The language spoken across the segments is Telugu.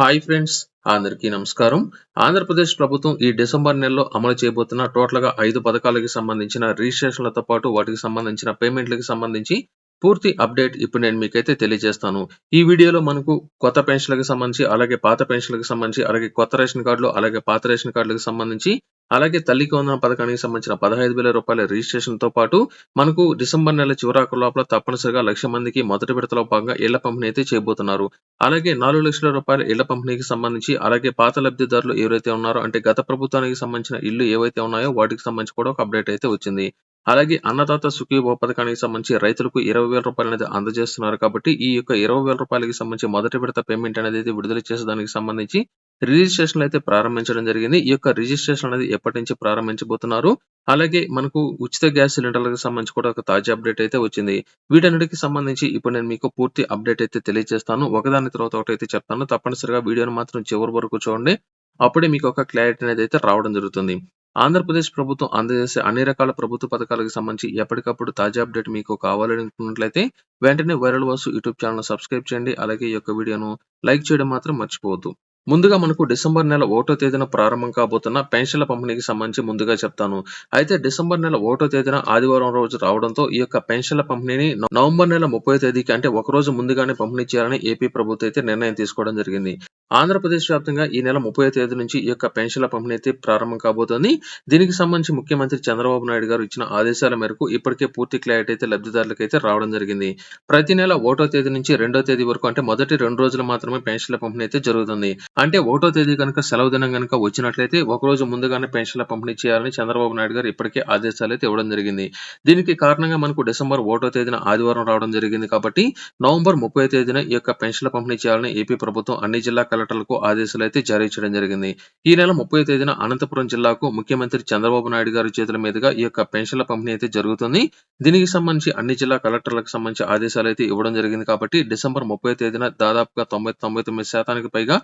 హాయ్ ఫ్రెండ్స్ అందరికీ నమస్కారం. ఆంధ్రప్రదేశ్ ప్రభుత్వం ఈ డిసెంబర్ నెలలో అమలు చేయబోతున్న టోటల్గా ఐదు పథకాలకి సంబంధించిన రిజిస్ట్రేషన్లతో పాటు వాటికి సంబంధించిన పేమెంట్లకి సంబంధించి పూర్తి అప్డేట్ ఇప్పుడు నేను మీకైతే తెలియజేస్తాను. ఈ వీడియోలో మనకు కొత్త పెన్షన్లకు సంబంధించి అలాగే పాత పెన్షన్లకు సంబంధించి అలాగే కొత్త రేషన్ కార్డులు అలాగే పాత రేషన్ కార్డులకు సంబంధించి అలాగే తల్లికి వందన పథకానికి సంబంధించిన పదహైదు వేల రూపాయల రిజిస్ట్రేషన్తో పాటు మనకు డిసెంబర్ నెల చివరాకు లోపల తప్పనిసరిగా లక్ష మందికి మొదటి విడతలో భాగంగా ఇళ్ళ పంపిణీ అయితే చేయబోతున్నారు. అలాగే నాలుగు లక్షల రూపాయల ఇళ్ళ పంపిణీకి సంబంధించి అలాగే పాత లబ్ధిదారులు ఎవరైతే ఉన్నారో అంటే గత ప్రభుత్వానికి సంబంధించిన ఇల్లు ఏవైతే ఉన్నాయో వాటికి సంబంధించి కూడా ఒక అప్డేట్ అయితే వచ్చింది. అలాగే అన్నదాత సుఖీభవ పథకానికి సంబంధించి రైతులకు ఇరవై వేల రూపాయలు అనేది అందజేస్తున్నారు కాబట్టి ఈ యొక్క ఇరవై వేల రూపాయలకి సంబంధించి మొదటి విడత పేమెంట్ అనేది అయితే విడుదల చేసేదానికి సంబంధించి రిజిస్ట్రేషన్ అయితే ప్రారంభించడం జరిగింది. ఈ యొక్క రిజిస్ట్రేషన్ అనేది ఎప్పటి నుంచి ప్రారంభించబోతున్నారు? అలాగే మనకు ఉచిత గ్యాస్ సిలిండర్లకు సంబంధించి కూడా ఒక తాజా అప్డేట్ అయితే వచ్చింది. వీటన్నిటికి సంబంధించి ఇప్పుడు నేను మీకు పూర్తి అప్డేట్ అయితే తెలియజేస్తాను. ఒకదాని తర్వాత ఒకటి అయితే చెప్తాను. తప్పనిసరిగా వీడియోను మాత్రం చివరి వరకు చూడండి. అప్పుడే మీకు ఒక క్లారిటీ అనేది అయితే రావడం జరుగుతుంది. ఆంధ్రప్రదేశ్ ప్రభుత్వం అందజేసే అన్ని రకాల ప్రభుత్వ పథకాలకు సంబంధించి ఎప్పటికప్పుడు తాజా అప్డేట్ మీకు కావాలనుకున్నట్లయితే వెంటనే viral Vasu YouTube channel subscribe చేయండి. అలాగే ఈ యొక్క వీడియోను లైక్ చేయడం మాత్రం మర్చిపోవద్దు. ముందుగా మనకు డిసెంబర్ నెల ఒకటో తేదీన ప్రారంభం కాబోతున్న పెన్షన్ల పంపిణీకి సంబంధించి ముందుగా చెప్తాను. అయితే డిసెంబర్ నెల ఒకటో తేదీన ఆదివారం రోజు రావడంతో ఈ యొక్క పెన్షన్ల పంపిణీని నవంబర్ నెల ముప్పై తేదీకి అంటే ఒక రోజు ముందుగానే పంపిణీ చేయాలని ఏపీ ప్రభుత్వం అయితే నిర్ణయం తీసుకోవడం జరిగింది. ఆంధ్రప్రదేశ్ వ్యాప్తంగా ఈ నెల ముప్పై తేదీ నుంచి ఈ యొక్క పెన్షన్ల పంపిణీ అయితే ప్రారంభం కాబోతోంది. దీనికి సంబంధించి ముఖ్యమంత్రి చంద్రబాబు నాయుడు గారు ఇచ్చిన ఆదేశాల మేరకు ఇప్పటికే పూర్తి క్లారిటీ అయితే లబ్ధిదారులకు అయితే రావడం జరిగింది. ప్రతి నెల ఒకటో తేదీ నుంచి రెండో తేదీ వరకు అంటే మొదటి రెండు రోజులు మాత్రమే పెన్షన్ల పంపిణీ అయితే జరుగుతుంది. అంటే ఒకటో తేదీ కనుక సెలవు దినం కనుక వచ్చినట్లయితే ఒక రోజు ముందుగానే పెన్షన్ల పంపిణీ చేయాలని చంద్రబాబు నాయుడు గారు ఇప్పటికే ఆదేశాలు అయితే ఇవ్వడం జరిగింది. దీనికి కారణంగా మనకు డిసెంబర్ ఒకటో తేదీన ఆదివారం రావడం జరిగింది కాబట్టి నవంబర్ ముప్పై తేదీన ఈ యొక్క పెన్షన్ల పంపిణీ చేయాలని ఏపీ ప్రభుత్వం అన్ని జిల్లా కలెక్టర్లకు ఆదేశాలు అయితే జారీ చేయడం జరిగింది. ఈ నెల ముప్పై తేదీన అనంతపురం జిల్లాకు ముఖ్యమంత్రి చంద్రబాబు నాయుడు గారి చేతుల మీదుగా ఈ యొక్క పెన్షన్ల పంపిణీ అయితే జరుగుతుంది. దీనికి సంబంధించి అన్ని జిల్లా కలెక్టర్లకు సంబంధించి ఆదేశాలు అయితే ఇవ్వడం జరిగింది కాబట్టి డిసెంబర్ ముప్పై తేదీన దాదాపుగా తొంభై తొంభై తొమ్మిది శాతానికి పైగా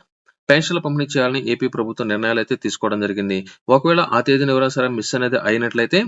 పెన్షన్ల పంపిణీ చేయాలని ఏపీ ప్రభుత్వం నిర్ణయాలు అయితే తీసుకోవడం జరిగింది. ఒకవేళ ఆ తేదీన ఎవరైనా సరే మిస్ అనేది అయినట్లయితే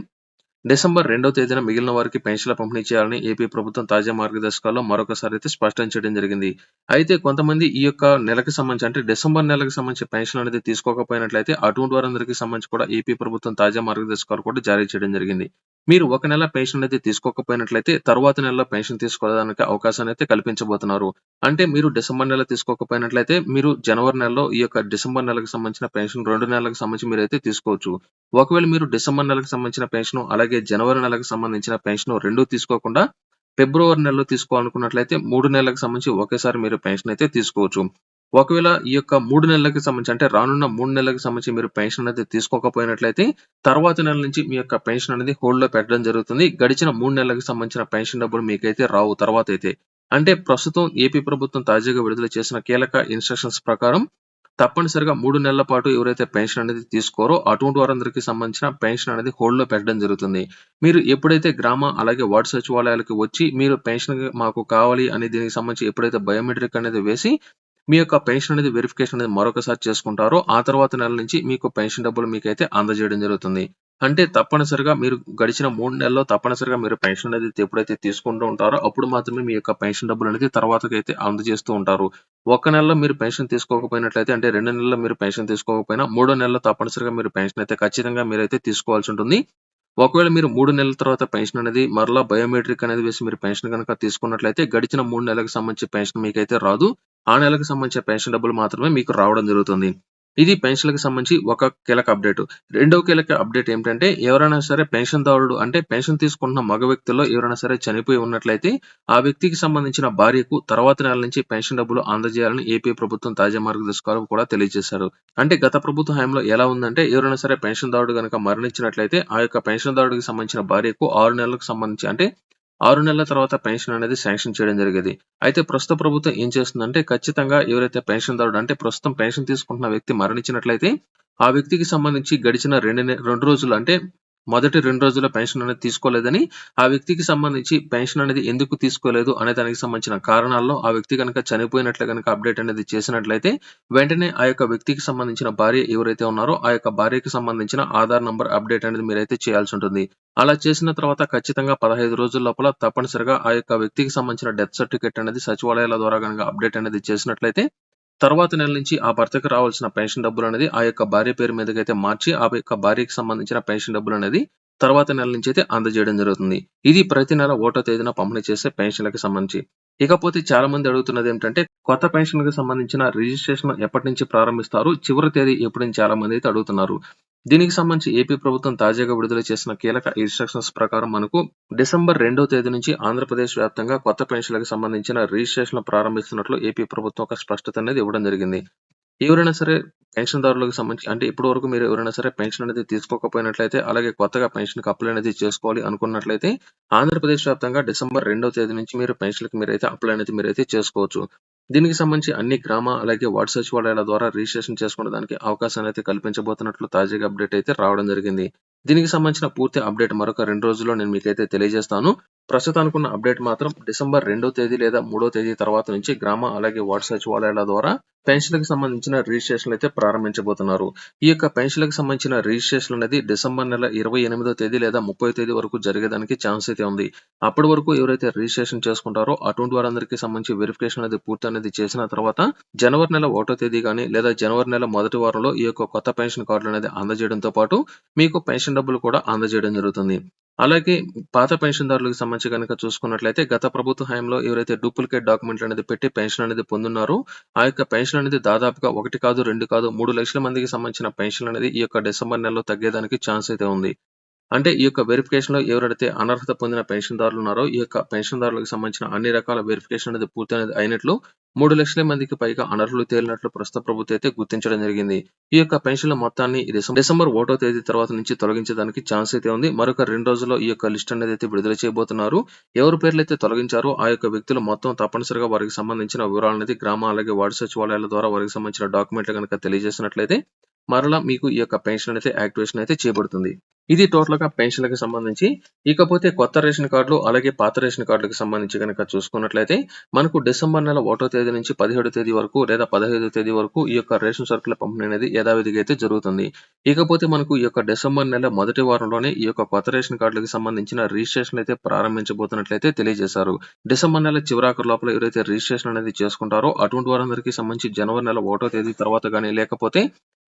డిసెంబర్ రెండో తేదీన మిగిలిన వారికి పెన్షన్ల పంపిణీ చేయాలని ఏపీ ప్రభుత్వం తాజా మార్గదర్శకాల్లో మరొకసారి అయితే స్పష్టం చేయడం జరిగింది. అయితే కొంతమంది ఈ యొక్క నెలకు సంబంధించి అంటే డిసెంబర్ నెలకు సంబంధించి పెన్షన్ అనేది తీసుకోకపోయినట్లయితే అటువంటి వారందరికీ సంబంధించి కూడా ఏపీ ప్రభుత్వం తాజా మార్గదర్శకాలు కూడా జారీ చేయడం జరిగింది. మీరు ఒక నెల పెన్షన్ అయితే తీసుకోకపోయినట్లయితే తర్వాత నెలలో పెన్షన్ తీసుకోవడానికి అవకాశాన్ని అయితే కల్పించబోతున్నారు. అంటే మీరు డిసెంబర్ నెల తీసుకోకపోయినట్లయితే మీరు జనవరి నెలలో ఈ యొక్క డిసెంబర్ నెలకు సంబంధించిన పెన్షన్ రెండు నెలలకు సంబంధించి మీరు అయితే తీసుకోవచ్చు. ఒకవేళ మీరు డిసెంబర్ నెలకు సంబంధించిన పెన్షన్ అలాగే జనవరి నెలకు సంబంధించిన పెన్షన్ రెండు తీసుకోకుండా ఫిబ్రవరి నెలలో తీసుకోవాలనుకున్నట్లయితే మూడు నెలలకు సంబంధించి ఒకేసారి మీరు పెన్షన్ అయితే తీసుకోవచ్చు. ఒకవేళ ఈ యొక్క మూడు నెలలకు సంబంధించి అంటే రానున్న మూడు నెలలకు సంబంధించి మీరు పెన్షన్ అనేది తీసుకోకపోయినట్లయితే తర్వాత నెల నుంచి మీ యొక్క పెన్షన్ అనేది హోల్డ్లో పెట్టడం జరుగుతుంది. గడిచిన మూడు నెలలకు సంబంధించిన పెన్షన్ డబ్బులు మీకైతే రావు తర్వాత అయితే. అంటే ప్రస్తుతం ఏపీ ప్రభుత్వం తాజాగా విడుదల చేసిన కీలక ఇన్స్ట్రక్షన్స్ ప్రకారం తప్పనిసరిగా మూడు నెలల పాటు ఎవరైతే పెన్షన్ అనేది తీసుకోరో అటువంటి వారందరికీ సంబంధించిన పెన్షన్ అనేది హోల్డ్లో పెట్టడం జరుగుతుంది. మీరు ఎప్పుడైతే గ్రామ అలాగే వార్డు సచివాలయాలకు వచ్చి మీరు పెన్షన్ మాకు కావాలి అనే దీనికి సంబంధించి ఎప్పుడైతే బయోమెట్రిక్ అనేది వేసి మీ యొక్క పెన్షన్ అనేది వెరిఫికేషన్ అనేది మరొకసారి చేసుకుంటారో ఆ తర్వాత నెల నుంచి మీకు పెన్షన్ డబ్బులు మీకైతే అందజేయడం జరుగుతుంది. అంటే తప్పనిసరిగా మీరు గడిచిన మూడు నెలల్లో తప్పనిసరిగా మీరు పెన్షన్ అనేది ఎప్పుడైతే తీసుకుంటూ ఉంటారో అప్పుడు మాత్రమే మీ యొక్క పెన్షన్ డబ్బులు అనేది తర్వాతకైతే అందజేస్తూ ఉంటారు. ఒక నెలలో మీరు పెన్షన్ తీసుకోకపోయినట్లయితే అంటే రెండు నెలల్లో మీరు పెన్షన్ తీసుకోకపోయినా మూడో నెలలో తప్పనిసరిగా మీరు పెన్షన్ అయితే ఖచ్చితంగా మీరైతే తీసుకోవాల్సి ఉంటుంది. ఒకవేళ మీరు మూడు నెలల తర్వాత పెన్షన్ అనేది మరలా బయోమెట్రిక్ అనేది వేసి మీరు పెన్షన్ కనుక తీసుకున్నట్లయితే గడిచిన మూడు నెలలకు సంబంధించి పెన్షన్ మీకైతే రాదు. ఆ నెలకు సంబంధించిన పెన్షన్ డబ్బులు మాత్రమే మీకు రావడం జరుగుతుంది. ఇది పెన్షన్లకు సంబంధించి ఒక కీలక అప్డేట్. రెండవ కీలక అప్డేట్ ఏంటంటే ఎవరైనా సరే పెన్షన్దారుడు అంటే పెన్షన్ తీసుకుంటున్న మగ వ్యక్తుల్లో ఎవరైనా సరే చనిపోయి ఉన్నట్లయితే ఆ వ్యక్తికి సంబంధించిన భార్యకు తర్వాత నెల నుంచి పెన్షన్ డబ్బులు అందజేయాలని ఏపీ ప్రభుత్వం తాజా మార్గదర్శకాలు కూడా తెలియజేశారు. అంటే గత ప్రభుత్వ హయాంలో ఎలా ఉందంటే ఎవరైనా సరే పెన్షన్దారుడు కనుక మరణించినట్లయితే ఆ యొక్క పెన్షన్దారుడికి సంబంధించిన భార్యకు ఆరు నెలలకు సంబంధించి అంటే ఆరు నెలల తర్వాత పెన్షన్ అనేది శాంక్షన్ చేయడం జరిగేది. అయితే ప్రస్తుత ప్రభుత్వం ఏం చేస్తుందంటే ఖచ్చితంగా ఎవరైతే పెన్షన్దారుడు అంటే ప్రస్తుతం పెన్షన్ తీసుకుంటున్న వ్యక్తి మరణించినట్లయితే ఆ వ్యక్తికి సంబంధించి గడిచిన రెండు రెండు రోజులు అంటే మొదటి రెండు రోజుల పెన్షన్ అనేది తీసుకోలేదని ఆ వ్యక్తికి సంబంధించి పెన్షన్ అనేది ఎందుకు తీసుకోలేదు అనే దానికి సంబంధించిన కారణాల్లో ఆ వ్యక్తి కనుక చనిపోయినట్లు కనుక అప్డేట్ అనేది చేసినట్లయితే వెంటనే ఆ యొక్క వ్యక్తికి సంబంధించిన భార్య ఎవరైతే ఉన్నారో ఆ యొక్క భార్యకి సంబంధించిన ఆధార్ నంబర్ అప్డేట్ అనేది మీరైతే చేయాల్సి ఉంటుంది. అలా చేసిన తర్వాత ఖచ్చితంగా పదహైదు రోజుల లోపల తప్పనిసరిగా ఆ యొక్క వ్యక్తికి సంబంధించిన డెత్ సర్టిఫికేట్ అనేది సచివాలయాల ద్వారా కనుక అప్డేట్ అనేది చేసినట్లయితే తర్వాత నెల నుంచి ఆ భర్తకు రావాల్సిన పెన్షన్ డబ్బులనేది ఆ యొక్క భార్య పేరు మీదకైతే మార్చి ఆ యొక్క భార్యకి సంబంధించిన పెన్షన్ డబ్బులనేది తర్వాత నెల నుంచి అయితే అందజేయడం జరుగుతుంది. ఇది ప్రతి నెల ఓటో తేదీన పంపిణీ చేసే పెన్షన్లకు సంబంధించి. ఇకపోతే చాలా మంది అడుగుతున్నది ఏంటంటే కొత్త పెన్షన్లకు సంబంధించిన రిజిస్ట్రేషన్ ఎప్పటి నుంచి ప్రారంభిస్తారు? చివరి తేదీ ఎప్పటి నుంచి చాలా మంది అయితే అడుగుతున్నారు. దీనికి సంబంధించి ఏపీ ప్రభుత్వం తాజాగా విడుదల చేసిన కీలక ఇన్‌స్ట్రక్షన్స్ ప్రకారం మనకు డిసెంబర్ రెండో తేదీ నుంచి ఆంధ్రప్రదేశ్ వ్యాప్తంగా కొత్త పెన్షన్లకు సంబంధించిన రిజిస్ట్రేషన్ ప్రారంభిస్తున్నట్లు ఏపీ ప్రభుత్వం ఒక స్పష్టత అనేది ఇవ్వడం జరిగింది. ఎవరైనా సరే పెన్షన్‌దారులకు సంబంధించి అంటే ఇప్పటి వరకు మీరు ఎవరైనా సరే పెన్షన్ అనేది తీసుకోకపోయినట్లయితే అలాగే కొత్తగా పెన్షన్‌కి అప్లై అనేది చేసుకోవాలి అనుకున్నట్లయితే ఆంధ్రప్రదేశ్ వ్యాప్తంగా డిసెంబర్ రెండో తేదీ నుంచి మీరు పెన్షన్కి మీరైతే అప్లై అనేది మీరైతే చేసుకోవచ్చు. దీనికి సంబంధించి అన్ని గ్రామ అలాగే వార్డు సచివాలయాల ద్వారా రిజిస్ట్రేషన్ చేసుకునేదానికి అవకాశాన్ని అయితే కల్పించబోతున్నట్లు తాజాగా అప్డేట్ అయితే రావడం జరిగింది. దీనికి సంబంధించిన పూర్తి అప్డేట్ మరొక రెండు రోజుల్లో నేను మీకైతే తెలియజేస్తాను. ప్రస్తుతానికున్న అప్డేట్ మాత్రం డిసెంబర్ రెండో తేదీ లేదా మూడో తేదీ తర్వాత నుంచి గ్రామ అలాగే వార్డు సచివాలయాల ద్వారా పెన్షన్లకు సంబంధించిన రిజిస్ట్రేషన్‌లు అయితే ప్రారంభించబోతున్నారు. ఈ యొక్క పెన్షన్లకు సంబంధించిన రిజిస్ట్రేషన్ అనేది డిసెంబర్ నెల 28దో తేదీ లేదా 30వ తేదీ వరకు జరిగేదానికి ఛాన్స్ అయితే ఉంది. అప్పటి వరకు ఎవరైతే రిజిస్ట్రేషన్ చేసుకుంటారో అటువంటి వారందరికీ సంబంధించి వెరిఫికేషన్ అనేది పూర్తి అనేది చేసిన తర్వాత జనవరి నెల ఒకటో తేదీ కానీ లేదా జనవరి నెల మొదటి వారంలో ఈ యొక్క కొత్త పెన్షన్ కార్డులు అనేది అందజేయడంతో పాటు మీకు పెన్షన్ డబ్బులు కూడా అందజేయడం జరుగుతుంది. అలాగే పాత పెన్షన్‌దారులకు సంబంధించి కనుక చూసుకున్నట్లయితే గత ప్రభుత్వ హయాంలో ఎవరైతే డూప్లికేట్ డాక్యుమెంట్లు అనేది పెట్టి పెన్షన్ అనేది పొందున్నారో ఆ యొక్క పెన్షన్ అనేది దాదాపుగా ఒకటి కాదు, రెండు కాదు మూడు లక్షల మందికి సంబంధించిన పెన్షన్ అనేది ఈ యొక్క డిసెంబర్ నెలలో తగ్గేదానికి ఛాన్స్ అయితే ఉంది. అంటే ఈ యొక్క వెరిఫికేషన్‌లో ఎవరైతే అనర్హత పొందిన పెన్షన్‌దారులు ఉన్నారో ఈ యొక్క పెన్షన్‌దారులకు సంబంధించిన అన్ని రకాల వెరిఫికేషన్ అనేది పూర్తి అనేది అయినట్లు మూడు లక్షల మందికి పైగా అనర్హులు తేలినట్లు ప్రస్తుత ప్రభుత్వం అయితే గుర్తించడం జరిగింది. ఈ యొక్క పెన్షన్‌ల మొత్తాన్ని డిసెంబర్ ఒకటో తేదీ తర్వాత నుంచి తొలగించడానికి ఛాన్స్ అయితే ఉంది. మరొక రెండు రోజుల్లో ఈ యొక్క లిస్ట్ అనేది అయితే విడుదల చేయబోతున్నారు. ఎవరి పేర్లు అయితే తొలగించారో ఆ యొక్క వ్యక్తులు మొత్తం తప్పనిసరిగా వారికి సంబంధించిన వివరాలనేది గ్రామ అలాగే వార్డు సచివాలయాల ద్వారా వారికి సంబంధించిన డాక్యుమెంట్లు గనక తెలియజేసినట్లయితే మరలా మీకు ఈ యొక్క పెన్షన్ అయితే యాక్టివేషన్ అయితే చేయబడుతుంది. ఇది టోటల్గా పెన్షన్లకు సంబంధించి. ఇకపోతే కొత్త రేషన్ కార్డులు అలాగే పాత రేషన్ కార్డులకు సంబంధించి గనక చూసుకున్నట్లయితే మనకు డిసెంబర్ నెల ఒకటో తేదీ నుంచి 17 తేదీ వరకు లేదా 15 తేదీ వరకు ఈ యొక్క రేషన్ సరుకుల పంపిణీ అనేది యథావిధిగా అయితే జరుగుతుంది. ఇకపోతే మనకు ఈ యొక్క డిసెంబర్ నెల మొదటి వారంలోనే ఈ యొక్క కొత్త రేషన్ కార్డులకు సంబంధించిన రిజిస్ట్రేషన్ అయితే ప్రారంభించబోతున్నట్లయితే తెలియజేశారు. డిసెంబర్ నెల చివరాఖరు లోపల ఎవరైతే రిజిస్ట్రేషన్ అనేది చేసుకుంటారో అటువంటి వారందరికీ సంబంధించి జనవరి నెల ఒకటో తేదీ తర్వాత కానీ లేకపోతే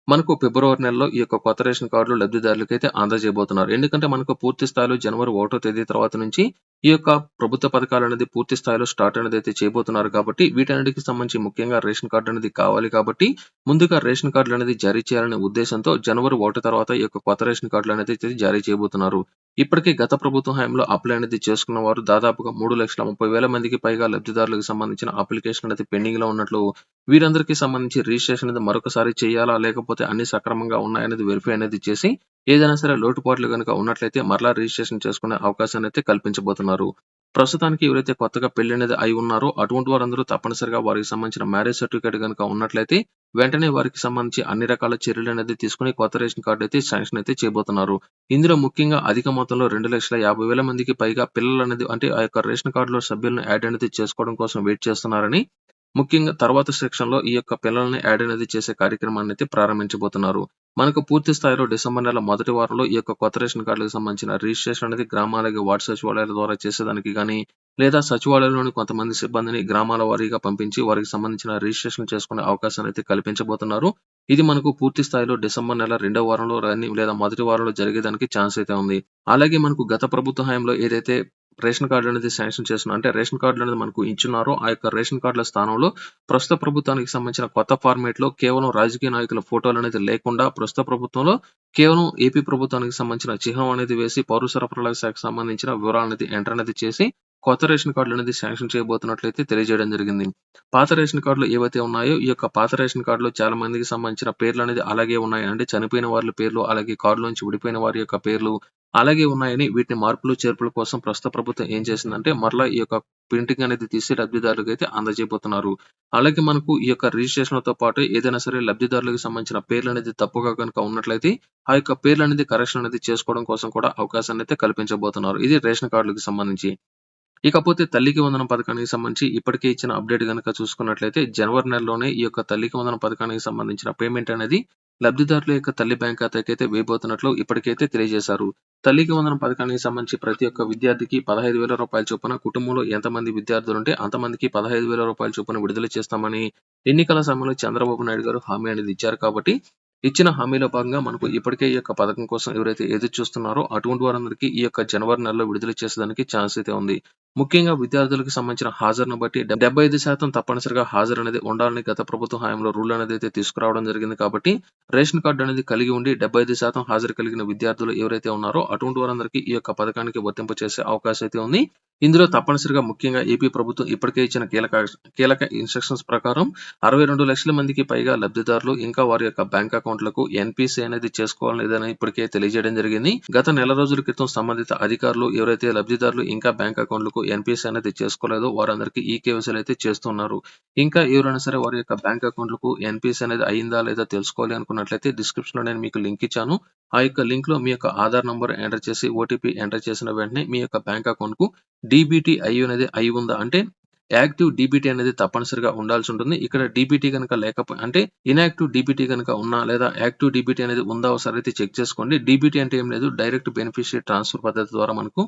మనకు ఫిబ్రవరి నెలలో ఈ యొక్క కొత్త రేషన్ కార్డులు లబ్ధిదారులకైతే అందజేయబోతున్నారు. ఎందుకంటే మనకు పూర్తి స్థాయిలో జనవరి ఒకటో తేదీ తర్వాత నుంచి ఈ యొక్క ప్రభుత్వ పథకాలు అనేది పూర్తి స్థాయిలో స్టార్ట్ అనేది అయితే చేయబోతున్నారు కాబట్టి వీటన్నిటికి సంబంధించి ముఖ్యంగా రేషన్ కార్డు అనేది కావాలి కాబట్టి ముందుగా రేషన్ కార్డులు అనేది జారీ చేయాలనే ఉద్దేశంతో జనవరి ఒకటి తర్వాత ఈ యొక్క కొత్త రేషన్ కార్డులు అనేది అయితే జారీ చేయబోతున్నారు. ఇప్పటికే గత ప్రభుత్వ హయాంలో అప్లై అనేది చేసుకున్న వారు దాదాపుగా 3,30,000 మందికి పైగా లబ్ధిదారులకు సంబంధించిన అప్లికేషన్ అనేది పెండింగ్లో ఉన్నట్లు వీరందరికీ సంబంధించి రిజిస్ట్రేషన్ అనేది మరొకసారి చేయాలా? లేకపోతే అన్ని సక్రమంగా ఉన్నాయనేది వెరిఫై అనేది చేసి ఏదైనా సరే లోటుపాట్లు గనుక ఉన్నట్లయితే మరలా రిజిస్ట్రేషన్ చేసుకునే అవకాశాన్ని అయితే కల్పించబోతున్నారు. ప్రస్తుతానికి ఎవరైతే కొత్తగా పెళ్ళి అనేది అయి ఉన్నారో అటువంటి వారందరూ తప్పనిసరిగా వారికి సంబంధించిన మ్యారేజ్ సర్టిఫికేట్ గనుక ఉన్నట్లయితే వెంటనే వారికి సంబంధించి అన్ని రకాల చర్యలు అనేది తీసుకొని కొత్త రేషన్ కార్డు అయితే శాంక్షన్ అయితే చేయబోతున్నారు. ఇందులో ముఖ్యంగా అధిక మొత్తంలో 2,50,000 మందికి పైగా పిల్లలు అనేది అంటే ఆ యొక్క రేషన్ కార్డులో సభ్యులను యాడ్ అనేది చేసుకోవడం కోసం వెయిట్ చేస్తున్నారని ముఖ్యంగా తర్వాత సెక్షన్‌లో ఈ యొక్క పిల్లల్ని యాడ్ అనేది చేసే కార్యక్రమాన్ని అయితే ప్రారంభించబోతున్నారు. మనకు పూర్తి స్థాయిలో డిసెంబర్ నెల మొదటి వారంలో ఈ యొక్క కొత్త రేషన్ కార్డులకు సంబంధించిన రిజిస్ట్రేషన్ అనేది గ్రామాలకి వార్డు సచివాలయాల ద్వారా చేసేదానికి గాని లేదా సచివాలయంలోని కొంతమంది సిబ్బందిని గ్రామాల వారీగా పంపించి వారికి సంబంధించిన రిజిస్ట్రేషన్ చేసుకునే అవకాశాన్ని అయితే కల్పించబోతున్నారు. ఇది మనకు పూర్తి స్థాయిలో డిసెంబర్ నెల రెండో వారంలో రన్నింగ్ లేదా మొదటి వారంలో జరిగేదానికి ఛాన్స్ అయితే ఉంది. అలాగే మనకు గత ప్రభుత్వ హయాంలో ఏదైతే రేషన్ కార్డు అనేది శాంక్షన్ చేస్తున్నారు అంటే రేషన్ కార్డులు అనేది మనకు ఇచ్చున్నారో. ఆ యొక్క రేషన్ కార్డుల స్థానంలో ప్రస్తుత ప్రభుత్వానికి సంబంధించిన కొత్త ఫార్మాట్‌లో కేవలం రాజకీయ నాయకుల ఫోటోలు అనేది లేకుండా ప్రస్తుత ప్రభుత్వంలో కేవలం ఏపీ ప్రభుత్వానికి సంబంధించిన చిహ్నం అనేది వేసి పౌర సరఫరాల శాఖకు సంబంధించిన వివరాలనేది ఎంటర్ అనేది చేసి కొత్త రేషన్ కార్డులు అనేది శాంక్షన్ చేయబోతున్నట్లయితే తెలియజేయడం జరిగింది. పాత రేషన్ కార్డులు ఏవైతే ఉన్నాయో ఈ యొక్క పాత రేషన్ కార్డులో చాలా మందికి సంబంధించిన పేర్లు అనేది అలాగే ఉన్నాయి. అంటే చనిపోయిన వారి పేర్లు అలాగే కార్డులోంచి విడిపోయిన వారి యొక్క పేర్లు అలాగే ఉన్నాయని వీటిని మార్పులు చేర్పుల కోసం ప్రస్తుత ప్రభుత్వం ఏం చేసిందంటే మరలా ఈ యొక్క ప్రింటింగ్ అనేది తీసి లబ్ధిదారులకైతే అందజేయబోతున్నారు. అలాగే మనకు ఈ యొక్క రిజిస్ట్రేషన్‌లతో పాటు ఏదైనా సరే లబ్ధిదారులకు సంబంధించిన పేర్లు అనేది తప్పుగా గనుక ఉన్నట్లయితే ఆ యొక్క పేర్లు అనేది కరెక్షన్ అనేది చేసుకోవడం కోసం కూడా అవకాశాన్ని అయితే కల్పించబోతున్నారు. ఇది రేషన్ కార్డులకు సంబంధించి. ఇకపోతే తల్లికి వందనం పథకానికి సంబంధించి ఇప్పటికే ఇచ్చిన అప్డేట్ కనుక చూసుకున్నట్లయితే జనవరి నెలలోనే ఈ యొక్క తల్లికి వందనం పథకానికి సంబంధించిన పేమెంట్ అనేది లబ్ధిదారుల యొక్క తల్లి బ్యాంక్ ఖాతాకైతే వేయబోతున్నట్లు ఇప్పటికైతే తెలియజేశారు. తల్లికి వందనం పథకానికి సంబంధించి ప్రతి ఒక్క విద్యార్థికి పదహైదు వేల రూపాయల చొప్పున కుటుంబంలో ఎంతమంది విద్యార్థులుంటే అంతమందికి రూ. 15,000 చొప్పున విడుదల చేస్తామని ఎన్నికల సమయంలో చంద్రబాబు నాయుడు గారు హామీ అనేది ఇచ్చారు కాబట్టి ఇచ్చిన హామీలో భాగంగా మనకు ఇప్పటికే ఈ యొక్క పథకం కోసం ఎవరైతే ఎదురు చూస్తున్నారో అటువంటి వారందరికీ ఈ యొక్క జనవరి నెలలో విడుదల చేసేదానికి ఛాన్స్ అయితే ఉంది ముఖ్యంగా విద్యార్థులకు సంబంధించిన హాజరును బట్టి డెబ్బై ఐదు శాతం తప్పనిసరిగా హాజరు అనేది ఉండాలని గత ప్రభుత్వ హయాంలో రూల్ అనేది అయితే తీసుకురావడం జరిగింది కాబట్టి రేషన్ కార్డు అనేది కలిగి ఉండి డెబ్బై ఐదు శాతం హాజరు కలిగిన విద్యార్థులు ఎవరైతే ఉన్నారో అటువంటి వారందరికీ ఈ యొక్క పథకానికి వర్తింప చేసే అవకాశం అయితే ఉంది. ఇందులో తప్పనిసరిగా ముఖ్యంగా ఏపీ ప్రభుత్వం ఇప్పటికే ఇచ్చిన కీలక కీలక ఇన్స్ట్రక్షన్స్ ప్రకారం అరవై రెండు లక్షల మందికి పైగా లబ్ధిదారులు ఇంకా వారి యొక్క బ్యాంక్ అకౌంట్లకు ఎన్పిసి అనేది చేసుకోవాలని లేదని ఇప్పటికే తెలియజేయడం జరిగింది. గత నెల రోజుల క్రితం సంబంధిత అధికారులు ఎవరైతే లబ్ధిదారులు ఇంకా బ్యాంక్ అకౌంట్లకు ఎన్పిసి అనేది చేసుకోలేదు. వారందరికీ ఈ కేవైసీలు అయితే చేస్తున్నారు. ఇంకా ఎవరైనా సరే వారి యొక్క బ్యాంక్ అకౌంట్లకు ఎన్పిఎస్ అనేది అయిందా లేదా తెలుసుకోవాలి అనుకున్నట్లయితే డిస్క్రిప్షన్లో నేను మీకు లింక్ ఇచ్చాను. ఆ యొక్క లింక్లో మీ యొక్క ఆధార్ నంబర్ ఎంటర్ చేసి ఓటీపీ ఎంటర్ చేసిన వెంటనే మీ యొక్క బ్యాంక్ అకౌంట్కు డీబీటీ ఐ అనేది అయి ఉందా అంటే యాక్టివ్ డీబీటీ అనేది తప్పనిసరిగా ఉండాల్సి ఉంటుంది. ఇక్కడ డీబీటీ కనుక లేకపోతే అంటే ఇన్యాక్టివ్ డీబీటీ కనుక ఉన్నా లేదా యాక్టివ్ డీబీటీ అనేది ఉందా ఒకసారి అయితే చెక్ చేసుకోండి. డీబీటీ అంటే ఏం లేదు. డైరెక్ట్ బెనిఫిషియరీ ట్రాన్స్ఫర్ పద్ధతి ద్వారా మనకు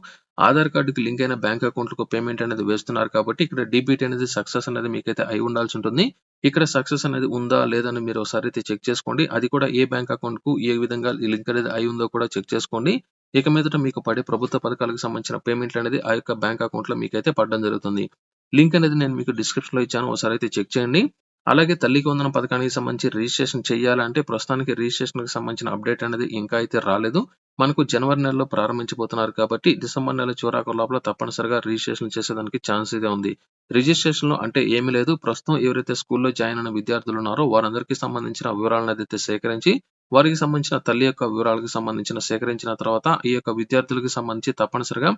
ఆధార్ కార్డుకి లింక్ అయిన బ్యాంక్ అకౌంట్లకు పేమెంట్ అనేది వేస్తున్నారు కాబట్టి ఇక్కడ డీబీటీ అనేది సక్సెస్ అనేది మీకైతే అయి ఉండాల్సి ఉంటుంది. ఇక్కడ సక్సెస్ అనేది ఉందా లేదని మీరు ఒకసారి అయితే చెక్ చేసుకోండి. అది కూడా ఏ బ్యాంక్ అకౌంట్కు ఏ విధంగా లింక్ అనేది అయి ఉందో కూడా చెక్ చేసుకోండి. ఇక మీదట మీకు పడే ప్రభుత్వ పథకాలకు సంబంధించిన పేమెంట్లు అనేది ఆ యొక్క బ్యాంక్ అకౌంట్లో మీకైతే పడడం జరుగుతుంది. లింక్ అనేది నేను మీకు డిస్క్రిప్షన్లో ఇచ్చాను ఒకసారి అయితే చెక్ చేయండి. అలాగే తల్లికి వందన పథకానికి సంబంధించి రిజిస్ట్రేషన్ చేయాలంటే ప్రస్తుతానికి రిజిస్ట్రేషన్కి సంబంధించిన అప్డేట్ అనేది ఇంకా అయితే రాలేదు. మనకు జనవరి నెలలో ప్రారంభించబోతున్నారు కాబట్టి డిసెంబర్ నెల చివరాకు లోపల తప్పనిసరిగా రిజిస్ట్రేషన్ చేసేదానికి ఛాన్స్ ఇదే ఉంది. రిజిస్ట్రేషన్లో అంటే ఏమీ లేదు. ప్రస్తుతం ఎవరైతే స్కూల్లో జాయిన్ అయిన విద్యార్థులు ఉన్నారో వారందరికీ సంబంధించిన వివరాలను అయితే సేకరించి వారికి సంబంధించిన తల్లి యొక్క వివరాలకు సంబంధించిన సేకరించిన తర్వాత ఈ యొక్క విద్యార్థులకు సంబంధించి తప్పనిసరిగా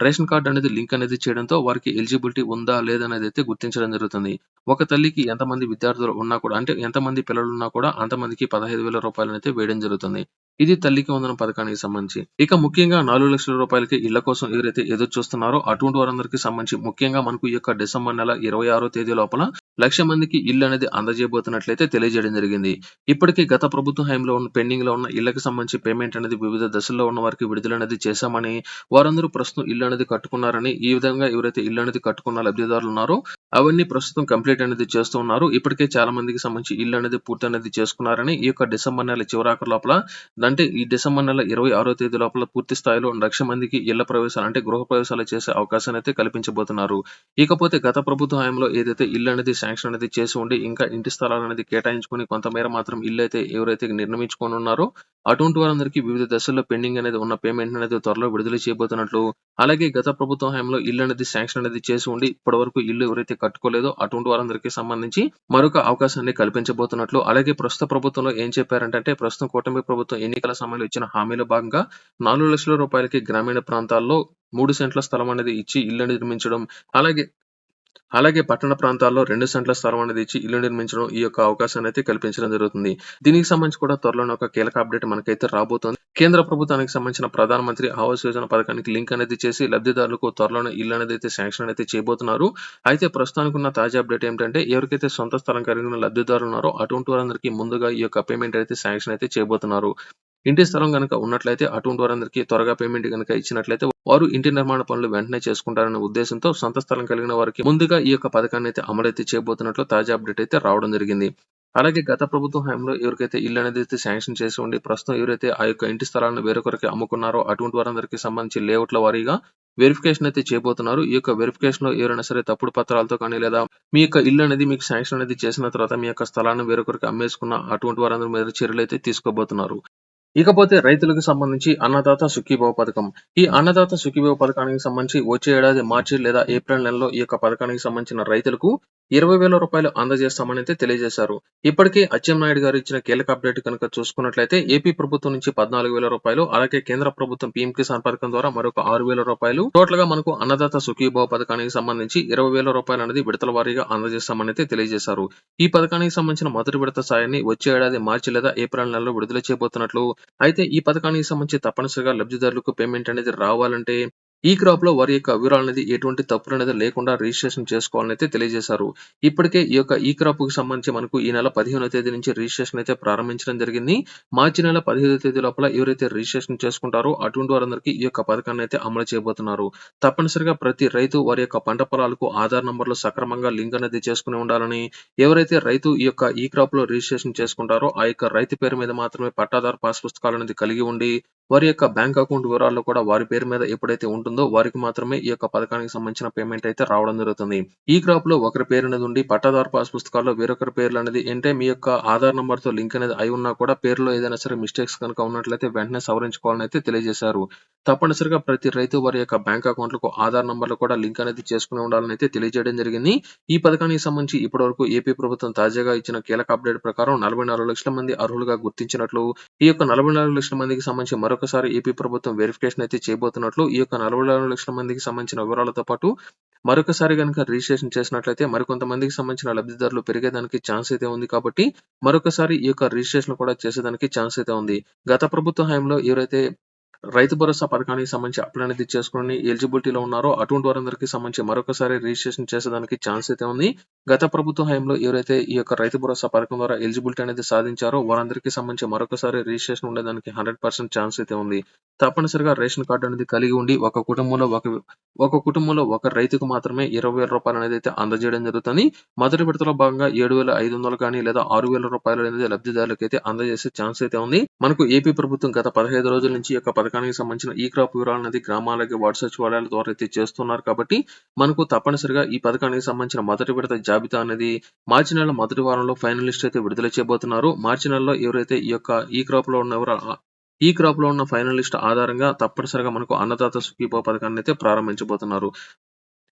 రేషన్ కార్డు అనేది లింక్ అనేది చేయడంతో వారికి ఎలిజిబిలిటీ ఉందా లేదనేది అయితే గుర్తించడం జరుగుతుంది. ఒక తల్లికి ఎంతమంది విద్యార్థులు ఉన్నా కూడా అంటే ఎంతమంది పిల్లలు ఉన్నా కూడా అంతమందికి పదహైదు వేల రూపాయలు అయితే వేయడం జరుగుతుంది. ఇది తల్లికి వందన పథకానికి సంబంధించి. ఇక ముఖ్యంగా నాలుగు లక్షల రూపాయలకి ఇళ్ళ కోసం ఎవరైతే ఎదురు చూస్తున్నారో అటువంటి వారందరికీ సంబంధించి ముఖ్యంగా మనకు ఈ యొక్క డిసెంబర్ నెల ఇరవై ఆరో తేదీ లోపల లక్ష మందికి ఇల్లు అనేది అందజేయబోతున్నట్లయితే తెలియజేయడం జరిగింది. ఇప్పటికే గత ప్రభుత్వ హయాంలో ఉన్న పెండింగ్లో ఉన్న ఇళ్ళకు సంబంధించి పేమెంట్ అనేది వివిధ దశల్లో ఉన్న వారికి విడుదల అనేది చేశామని వారందరూ ప్రస్తుతం ఇల్లు అనేది కట్టుకున్నారని ఈ విధంగా ఎవరైతే ఇల్లు అనేది కట్టుకున్న లబ్ధిదారులు ఉన్నారో అవన్నీ ప్రస్తుతం కంప్లీట్ అనేది చేస్తూ ఉన్నారు. ఇప్పటికే చాలా మందికి సంబంధించి ఇల్లు అనేది పూర్తి అనేది చేసుకున్నారని ఈ యొక్క డిసెంబర్ నెల చివరాకు లోపల అంటే ఈ డిసెంబర్ నెల ఇరవై ఆరో తేదీ లోపల పూర్తి స్థాయిలో లక్ష మందికి ఇళ్ళ ప్రవేశాలు అంటే గృహ ప్రవేశాలు చేసే అవకాశాన్ని అయితే కల్పించబోతున్నారు. ఇకపోతే గత ప్రభుత్వ హయాంలో ఏదైతే ఇల్లు అనేది శాంక్షన్ అనేది చేసి ఉండి ఇంకా ఇంటి స్థలాలు అనేది కేటాయించుకొని కొంతమేర మాత్రం ఇల్లు అయితే ఎవరైతే నిర్మించుకొని ఉన్నారో అటువంటి వారందరికీ వివిధ దశల్లో పెండింగ్ అనేది ఉన్న పేమెంట్ అనేది త్వరలో విడుదల చేయబోతున్నట్లు. అలాగే గత ప్రభుత్వ హయాంలో ఇల్లు అనేది శాంక్షన్ అనేది చేసి ఉండి ఇప్పటి వరకు ఇల్లు ఎవరైతే కట్టుకోలేదో అటువంటి వారందరికీ సంబంధించి మరొక అవకాశాన్ని కల్పించబోతున్నట్లు. అలాగే ప్రస్తుత ప్రభుత్వంలో ఏం చెప్పారంటే ప్రస్తుతం కూటమి ప్రభుత్వం ఎన్నికల సమయంలో ఇచ్చిన హామీలో భాగంగా నాలుగు లక్షల రూపాయలకి గ్రామీణ ప్రాంతాల్లో మూడు సెంట్ల స్థలం అనేది ఇచ్చి ఇల్లు నిర్మించడం అలాగే అలాగే పట్టణ ప్రాంతాల్లో రెండు సెంట్ల స్థలం అనేది ఇచ్చి ఇల్లు నిర్మించడం ఈ యొక్క అవకాశాన్ని అయితే కల్పించడం జరుగుతుంది. దీనికి సంబంధించి కూడా త్వరలోనే ఒక కీలక అప్డేట్ మనకైతే రాబోతోంది. కేంద్ర ప్రభుత్వానికి సంబంధించిన ప్రధానమంత్రి ఆవాస్ యోజన పథకానికి లింక్ అనేది చేసి లబ్ధిదారులకు త్వరలోనే ఇల్లు అనేది అయితే శాంక్షన్ అయితే చేయబోతున్నారు. అయితే ప్రస్తుతానికి ఉన్న తాజా అప్డేట్ ఏంటంటే ఎవరికైతే సొంత స్థలం కలిగిన లబ్ధిదారులు ఉన్నారో అటువంటి వారందరికీ ముందుగా ఈ యొక్క పేమెంట్ అయితే శాంక్షన్ అయితే చేయబోతున్నారు. ఇంటి స్థలం కనుక ఉన్నట్లయితే అటువంటి వారందరికీ త్వరగా పేమెంట్ కనుక ఇచ్చినట్లయితే వారు ఇంటి నిర్మాణ పనులు వెంటనే చేసుకుంటారనే ఉద్దేశంతో సొంత స్థలం కలిగిన వారికి ముందుగా ఈ యొక్క పథకాన్ని అయితే అమలైతే చేయబోతున్నట్లు తాజా అప్డేట్ అయితే రావడం జరిగింది. అలాగే గత ప్రభుత్వం హయాంలో ఎవరికైతే ఇల్లు అనేది అయితే శాంక్షన్ చేసి ఉండి ప్రస్తుతం ఎవరైతే ఆ యొక్క ఇంటి స్థలాలను వేరొకరికి అమ్ముకున్నారో అటువంటి వారందరికీ సంబంధించి లేఅవుట్ల వారీగా వెరిఫికేషన్ అయితే చేయబోతున్నారు. ఈ యొక్క వెరిఫికేషన్లో ఎవరైనా సరే తప్పుడు పత్రాలతో కానీ లేదా మీ యొక్క ఇల్లు అనేది మీకు శాంక్షన్ అనేది చేసిన తర్వాత మీ యొక్క స్థలాన్ని వేరొకరికి అమ్మేసుకున్న అటువంటి వారందరి మీద చర్యలు అయితే తీసుకోబోతున్నారు. ఇకపోతే రైతులకు సంబంధించి అన్నదాత సుఖీభావ పథకం. ఈ అన్నదాత సుఖీభావ పథకానికి సంబంధించి వచ్చే ఏడాది మార్చి లేదా ఏప్రిల్ నెలలో ఈ యొక్క పథకానికి సంబంధించిన రైతులకు ఇరవై వేల రూపాయలు అందజేస్తామని అయితే తెలియజేశారు. ఇప్పటికే అచ్చెన్నాయుడు గారు ఇచ్చిన కీలక అప్డేట్ కనుక చూసుకున్నట్లయితే ఏపీ ప్రభుత్వం నుంచి పద్నాలుగు వేల రూపాయలు అలాగే కేంద్ర ప్రభుత్వం పీఎం కిసాన్ పథకం ద్వారా మరొక ఆరు వేల రూపాయలు టోటల్గా మనకు అన్నదాత సుఖీభావ పథకానికి సంబంధించి ఇరవై వేల రూపాయలు అనేది విడతల వారీగా అందజేస్తామని అయితే తెలియజేశారు. ఈ పథకానికి సంబంధించిన మొదటి విడత సాయాన్ని వచ్చే ఏడాది మార్చి లేదా ఏప్రిల్ నెలలో విడుదల చేయబోతున్నట్లు అయితే ఈ పథకానికి సంబంధించి తప్పనిసరిగా లబ్ధిదారులకు పేమెంట్ అనేది రావాలంటే ఈ క్రాప్లో వారి యొక్క వివరాలనేది ఎటువంటి తప్పులు అనేది లేకుండా రిజిస్ట్రేషన్ చేసుకోవాలని అయితే తెలియజేశారు. ఇప్పటికే ఈ యొక్క ఈ క్రాప్కు సంబంధించి మనకు ఈ నెల 15వ తేదీ నుంచి రిజిస్ట్రేషన్ అయితే ప్రారంభించడం జరిగింది. మార్చి నెల 15వ తేదీ లోపల ఎవరైతే రిజిస్ట్రేషన్ చేసుకుంటారో అటువంటి వారందరికీ ఈ యొక్క పథకాన్ని అయితే అమలు చేయబోతున్నారు. తప్పనిసరిగా ప్రతి రైతు వారి యొక్క పంట పొలాలకు ఆధార్ నంబర్‌లు సక్రమంగా లింక్ అనేది చేసుకుని ఉండాలని, ఎవరైతే రైతు ఈ యొక్క ఈ క్రాప్లో రిజిస్ట్రేషన్ చేసుకుంటారో ఆ యొక్క రైతు పేరు మీద మాత్రమే పట్టాదారు పాస్ పుస్తకాలు అనేది కలిగి ఉండి, వారి యొక్క బ్యాంక్ అకౌంట్ వివరాల్లో కూడా వారి పేరు మీద ఎప్పుడైతే ఉంటుందో వారికి మాత్రమే ఈ యొక్క పథకానికి సంబంధించిన పేమెంట్ అయితే రావడం జరుగుతుంది. ఈ క్రాప్లో ఒకరి పేరు అనేది ఉండి పట్టాదారు పాస్ పుస్తకాల్లో వేరొకరి పేర్లు అనేది అంటే మీ యొక్క ఆధార్ నంబర్తో లింక్ అనేది అయి ఉన్నా కూడా పేరులో ఏదైనా సరే మిస్టేక్స్ కనుక ఉన్నట్లయితే వెంటనే సవరించుకోవాలని అయితే తెలియజేశారు. తప్పనిసరిగా ప్రతి రైతు వారి యొక్క బ్యాంక్ అకౌంట్‌లకు ఆధార్ నంబర్‌లు కూడా లింక్ అనేది చేసుకుని ఉండాలని అయితే తెలియజేయడం జరిగింది. ఈ పథకానికి సంబంధించి ఇప్పటివరకు ఏపీ ప్రభుత్వం తాజాగా ఇచ్చిన కీలక అప్డేట్ ప్రకారం 44 లక్షల మంది అర్హులుగా గుర్తించినట్లు, ఈ యొక్క 44 లక్షల మందికి సంబంధించి మరొకసారి ఏపీ ప్రభుత్వం వెరిఫికేషన్ అయితే చేయబోతున్నట్లు, ఈ యొక్క 44 లక్షల మందికి సంబంధించిన వివరాలతో పాటు మరొకసారి కనుక రిజిస్ట్రేషన్ చేసినట్లయితే మరికొంతమందికి సంబంధించిన లబ్ధిదారులు పెరిగేదానికి ఛాన్స్ అయితే ఉంది కాబట్టి మరొకసారి ఈ యొక్క రిజిస్ట్రేషన్ కూడా చేసేదానికి ఛాన్స్ అయితే ఉంది. గత ప్రభుత్వ హయాంలో ఎవరైతే రైతు భరోసా పథకానికి సంబంధించి అప్లై అనేది చేసుకొని ఎలిజిబిలిటీలో ఉన్నారో అటువంటి వారందరికీ సంబంధించి మరొకసారి రిజిస్ట్రేషన్ చేసేదానికి ఛాన్స్ అయితే ఉంది. గత ప్రభుత్వ హయాంలో ఎవరైతే ఈ యొక్క రైతు భరోసా పథకం ద్వారా ఎలిజిబిలిటీ అనేది సాధించారో వారందరికీ సంబంధించి మరొకసారి రిజిస్ట్రేషన్ ఉండేదానికి 100% ఛాన్స్ అయితే ఉంది. తప్పనిసరిగా రేషన్ కార్డు అనేది కలిగి ఉండి ఒక కుటుంబంలో ఒక ఒక కుటుంబంలో ఒక రైతుకు మాత్రమే ఇరవై వేల రూపాయలు అనేది అయితే అందజేయడం జరుగుతుంది. మొదటి విడతలో భాగంగా 7,500 కానీ లేదా ఆరు వేల రూపాయలు అనేది లబ్ధిదారులకైతే అందజేసే ఛాన్స్ అయితే ఉంది. మనకు ఏపీ ప్రభుత్వం గత 15 రోజుల నుంచి ఈ యొక్క పథకానికి సంబంధించిన ఈ క్రాప్ వివరాలనేది గ్రామాలకి వాట్సాప్ సచివాలయాల ద్వారా అయితే చేస్తున్నారు కాబట్టి మనకు తప్పనిసరిగా ఈ పథకానికి సంబంధించిన మొదటి విడత జాబితా అనేది మార్చి నెల మొదటి వారంలో ఫైనల్ లిస్ట్ అయితే విడుదల చేయబోతున్నారు. మార్చి నెలలో ఎవరైతే ఈ యొక్క ఈ క్రాప్‌లో ఉన్నవారో ఈ క్రాప్లో ఉన్న ఫైనల్ లిస్ట్ ఆధారంగా తప్పనిసరిగా మనకు అన్నదాత సుఖీభావ పథకాన్ని అయితే ప్రారంభించబోతున్నారు.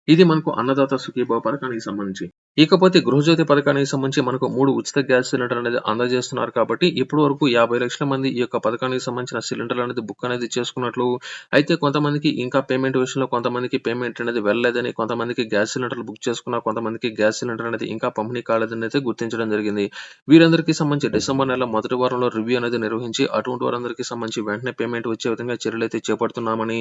ఇది మనకు అన్నదాత సుఖీభావ పథకానికి సంబంధించి. ఇకపోతే గృహజ్యోతి పథకానికి సంబంధించి మనకు మూడు ఉచిత గ్యాస్ సిలిండర్ అనేది అందజేస్తున్నారు కాబట్టి ఇప్పటి వరకు 50 లక్షల మంది ఈ యొక్క పథకానికి సంబంధించిన సిలిండర్ అనేది బుక్ అనేది చేసుకున్నట్లు, అయితే కొంతమందికి ఇంకా పేమెంట్ విషయంలో కొంతమందికి పేమెంట్ అనేది వెళ్ళలేదని, కొంతమందికి గ్యాస్ సిలిండర్లు బుక్ చేసుకున్న కొంతమందికి గ్యాస్ సిలిండర్ అనేది ఇంకా పంపిణీ కాలేదని అయితే గుర్తించడం జరిగింది. వీరందరికీ సంబంధించి డిసెంబర్ నెల మొదటి వారంలో రివ్యూ అనేది నిర్వహించి అటువంటి వారందరికీ సంబంధించి వెంటనే పేమెంట్ వచ్చే విధంగా చర్యలు అయితే చేపడుతున్నామని,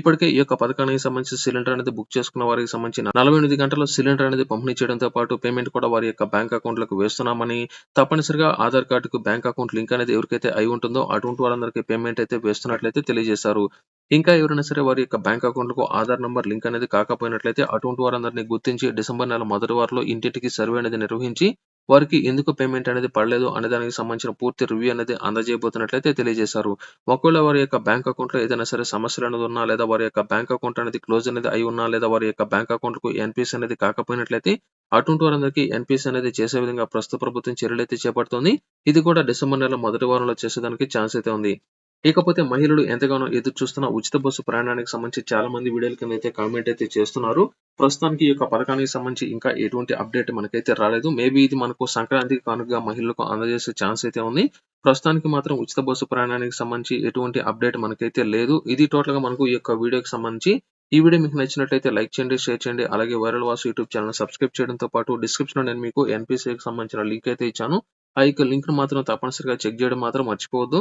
ఇప్పటికే ఈ యొక్క పథకానికి సంబంధించి సిలిండర్ అనేది బుక్ చేసుకున్న వారికి సంబంధించి 48 గంటల్లో సిలిండర్ అనేది పంపిణీ చేయడంతో పాటు పేమెంట్ కూడా వారి యొక్క బ్యాంక్ అకౌంట్‌లకు వేస్తున్నామని, తప్పనిసరిగా ఆధార్ కార్డుకు బ్యాంక్ అకౌంట్ లింక్ అనేది ఎవరికైతే అయి ఉంటుందో అటువంటి వారందరికీ పేమెంట్ అయితే వేస్తున్నట్లయితే తెలియజేశారు. ఇంకా ఎవరైనా సరే వారి యొక్క బ్యాంక్ అకౌంట్‌లకు ఆధార్ నంబర్ లింక్ అనేది కాకపోయినట్లయితే అటువంటి వారందరినీ గుర్తించి డిసెంబర్ నెల మొదటి వారంలో ఇంటింటికి సర్వే అనేది నిర్వహించి వారికి ఎందుకు పేమెంట్ అనేది పడలేదు అనే దానికి సంబంధించిన పూర్తి రివ్యూ అనేది అందజేయబోతున్నట్లయితే తెలియజేశారు. ఒకవేళ వారి యొక్క బ్యాంక్ అకౌంట్‌లో ఏదైనా సరే సమస్యలు అనేది ఉన్నా లేదా వారి యొక్క బ్యాంక్ అకౌంట్ అనేది క్లోజ్ అనేది అయి ఉన్నా లేదా వారి యొక్క బ్యాంక్ అకౌంట్‌కు ఎన్పిఎస్ అనేది కాకపోయినట్లయితే అటువంటి వారందరికీ ఎన్పిఎస్ అనేది చేసే విధంగా ప్రస్తుత ప్రభుత్వం చర్యలు అయితే చేపడుతుంది ఇది కూడా డిసెంబర్ నెల మొదటి వారంలో చేసేదానికి ఛాన్స్ అయితే ఉంది. ఇకపోతే మహిళలు ఎంతగానో ఎదురు చూస్తున్న ఉచిత బస్సు ప్రయాణానికి సంబంధించి చాలా మంది వీడియోల కింద అయితే కామెంట్ అయితే చేస్తున్నారు. ప్రస్తుతానికి ఈ యొక్క పథకానికి సంబంధించి ఇంకా ఎటువంటి అప్డేట్ మనకైతే రాలేదు. మేబీ ఇది మనకు సంక్రాంతికి కానుకగా మహిళలకు అందజేసే ఛాన్స్ అయితే ఉంది. ప్రస్తుతానికి మాత్రం ఉచిత బస్సు ప్రయాణానికి సంబంధించి ఎటువంటి అప్డేట్ మనకైతే లేదు. ఇది టోటల్గా మనకు ఈ యొక్క వీడియోకి సంబంధించి. ఈ వీడియో మీకు నచ్చినట్లయితే లైక్ చేయండి, షేర్ చేయండి. అలాగే viral Vasu YouTube channel subscribe చేయడంతో పాటు డిస్క్రిప్షన్‌లో నేను మీకు ఎన్పిసికి సంబంధించిన లింక్ అయితే ఇచ్చాను. ఆ యొక్క లింక్ మాత్రం తప్పనిసరిగా చెక్ చేయడం మాత్రం మర్చిపోవద్దు.